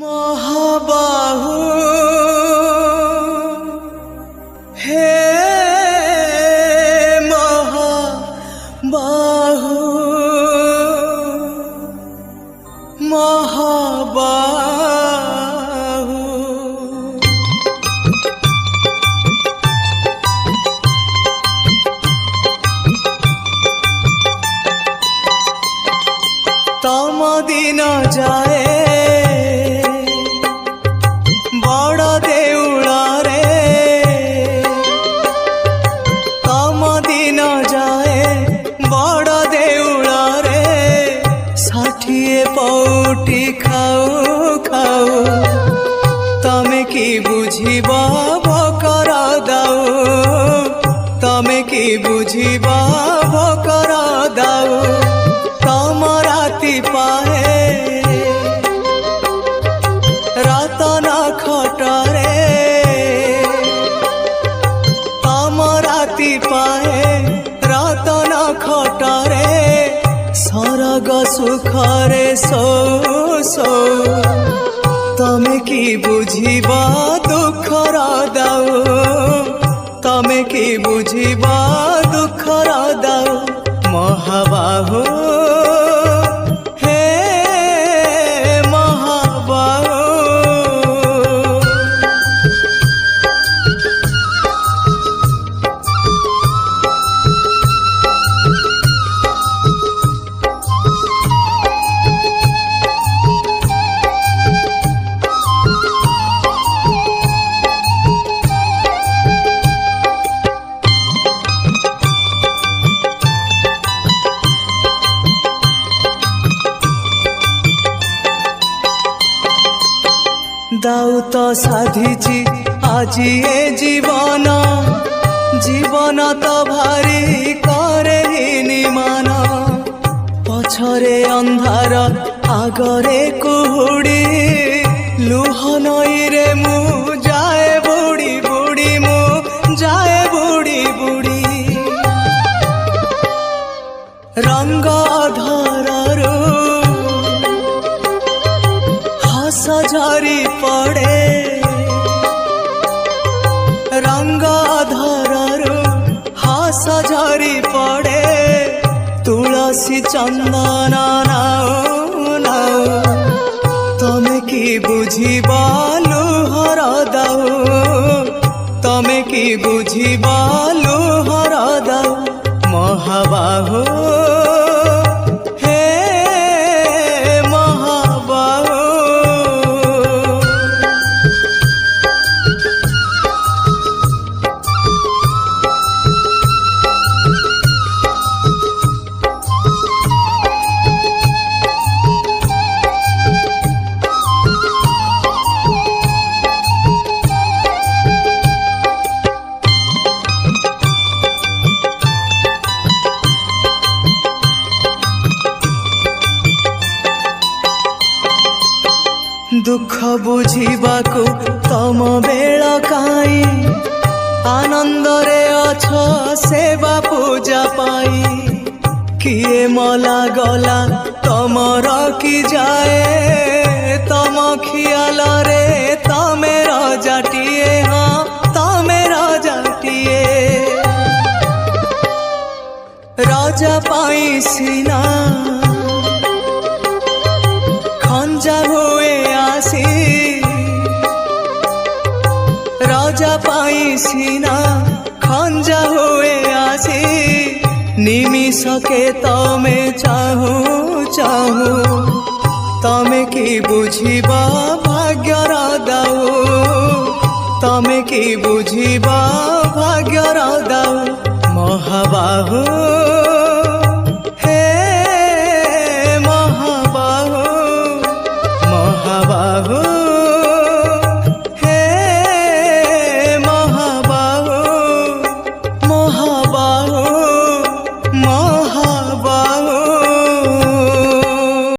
মহাবাহু হে মহাবাহু মহাবাহু তামাদিনা যায় ବୁଝିବ ଭକର ଦାଉ ତମେ କି ବୁଝିବ ଭକର ଦାଉ ତମ ରାତି ପାହେ ରତନ ଖଟରେ ତମ ରାତି ପାହେ ରତନ ଖଟରେ ସରଗ ସୁଖରେ ସୋ ସୋ কামে কি বুঝিবা দুঃখর দাও কামে কি বুঝিবা দুঃখর দাও মহাবাহু দাও তো সাধিছি আজি এ জীবন জীবন তো ভারি করে নিমান পছরে অন্ধার আগরে কুহুড়ি লুহ নইরে মু যায় বুড়ি বুড়ি মু যায় ঝরি পড়ে রঙ্গ ধরু হাস ঝরি পড়ে তুলসী চন্দন নাও নাও তমে কি বুঝিব লুহর দাও তমে কি বুঝিব লুহর দাও মহাবাহ ଦୁଃଖ ବୁଝିବାକୁ ତମ ବେଳ କାଇଁ ଆନନ୍ଦରେ ଅଛ ସେବା ପୂଜା ପାଇଁ କିଏ ମଲା ଗଲା ତମର କି ଯାଏ ତମ ଖିଆଲରେ ତମେ ରଜାଟିଏ ହଁ ତମେ ରଜାଟିଏ ରଜା ପାଇଁ ସିନା সিনা খঞ্জা হয়ে আছে নিমিষকে তমে চাহু চাহু তমে কি বুঝিবা ভাগ্যর দাও তমে কি বুঝিবা ভাগ্যর দাও মহাবাহু